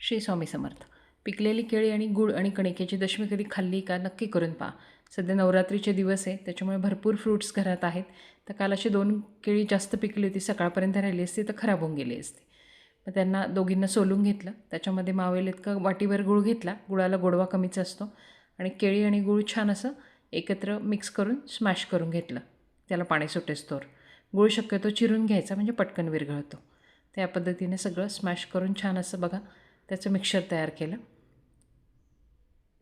श्री स्वामी समर्थ. पिकलेली केळी आणि गूळ आणि कणिकेची दशमी कधी खाल्ली का नक्की करून पहा. सध्या नवरात्रीचे दिवस आहे त्याच्यामुळे भरपूर फ्रूट्स घरात आहेत. तर काल अशी दोन केळी जास्त पिकली होती सकाळपर्यंत राहिली असती तर खराब होऊन गेली असती. मग त्यांना दोघींना सोलून घेतलं. त्याच्यामध्ये मावेल इतकं वाटीभर गूळ घेतला गुळाला गोडवा कमीच असतो. आणि केळी आणि गूळ छान असं एकत्र मिक्स करून स्मॅश करून घेतलं. त्याला पाणी सुटेस्तोवर गूळ शक्यतो चिरून घ्यायचा म्हणजे पटकन विरघळतो. त्या पद्धतीने सगळं स्मॅश करून छान असं बघा. त्याचं मिक्सर तयार केलं.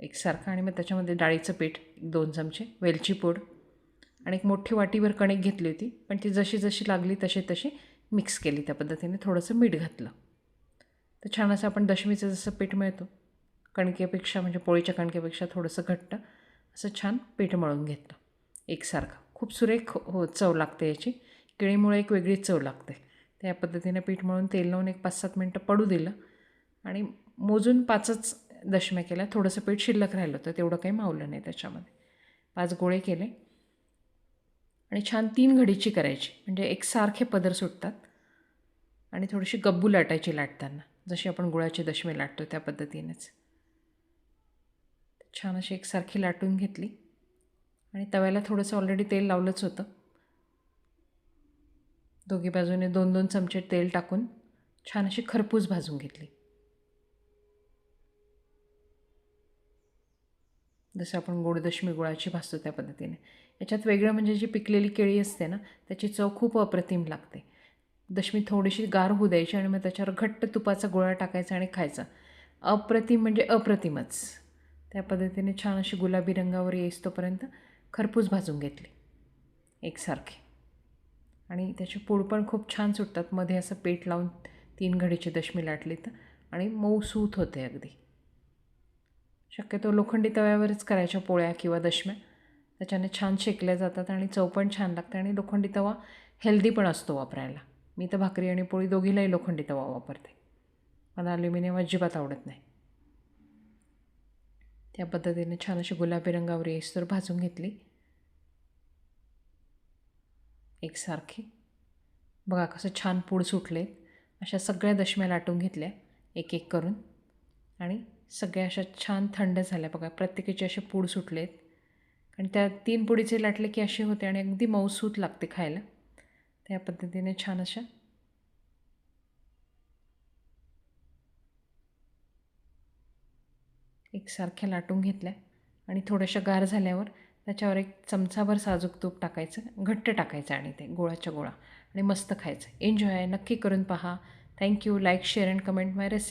एकसारखं आणि मग त्याच्यामध्ये डाळीचं पीठ एक दोन चमचे वेलची पूड आणि एक मोठी वाटीवर कणिक घेतली होती. पण ती जशी जशी लागली तशी तशी मिक्स केली त्या पद्धतीने. थोडंसं मीठ घातलं. तर छान असं आपण दशमीचं जसं पीठ मिळतो कणकेपेक्षा म्हणजे पोळीच्या कणकेपेक्षा थोडंसं घट्ट असं छान पीठ मळून घेतलं. एकसारखं खूप सुरेख हो चव लागते याची. केळीमुळे एक वेगळीच चव लागते. त्या पद्धतीने पीठ मळून तेल लावून एक पाच सात मिनटं पडू दिलं. आणि मोजून पाचच दशम्या केल्या. थोडंसं पीठ शिल्लक राहिलं होतं तेवढं काही मावलं नाही त्याच्यामध्ये. पाच गोळे केले. आणि छान तीन घडीची करायची. म्हणजे एकसारखे पदर सुटतात. आणि थोडीशी गब्बू लाटायची लाटताना जशी आपण गुळाची दशमी लाटतो त्या पद्धतीनेच. छान अशी एकसारखी लाटून घेतली. आणि तव्याला थोडंसं ऑलरेडी तेल लावलंच होतं. दोघी बाजूने दोन दोन चमचे तेल टाकून छान अशी खरपूस भाजून घेतली. जसं आपण गोडदशमी गुळाची भाजतो त्या पद्धतीने. याच्यात वेगळं म्हणजे जी पिकलेली केळी असते ना त्याची चव खूप अप्रतिम लागते. दशमी थोडीशी गार होऊ द्यायची आणि मग त्याच्यावर घट्ट तुपाचा गोळा टाकायचा आणि खायचा. अप्रतिम म्हणजे अप्रतिमच. त्या पद्धतीने छान अशी गुलाबी रंगावर येईस तोपर्यंत खरपूस भाजून घेतली. एकसारखी. आणि त्याचे पूड पण खूप छान सुटतात. मध्ये असं पेट लावून तीन घडीची दशमी लाटली तर आणि मऊ सूत होते अगदी. शक्यतो लोखंडी तव्यावरच करायच्या पोळ्या किंवा दशम्या. त्याच्याने छान शेकल्या जातात आणि चव पण छान लागते आणि लोखंडी तवा हेल्दी पण असतो वापरायला. मी तर भाकरी आणि पोळी दोघीलाही लोखंडी तवा वापरते. मला ॲल्युमिनियम अजिबात आवडत नाही. त्या पद्धतीने छान अशी गुलाबी रंगावर येईस भाजून घेतली. एकसारखी. बघा कसं छान पूड सुटले अशा सगळ्या दशम्या लाटून घेतल्या एक एक करून. आणि सगळ्या अशा छान थंड झाल्या. बघा प्रत्येकाचे असे पूड सुटलेत. आणि त्या तीन पुडीचे लाटले की असे होते आणि अगदी मऊसूत लागते खायला. त्या पद्धतीने छान अशा एकसारख्या लाटून घेतल्या आणि थोड्याशा गार झाल्यावर त्याच्यावर एक चमचाभर साजूक तूप टाकायचं घट्ट टाकायचं आणि ते गोळाच्या गोळा आणि मस्त खायचं. एन्जॉय नक्की करून पहा. Thank you like share and comment my recipe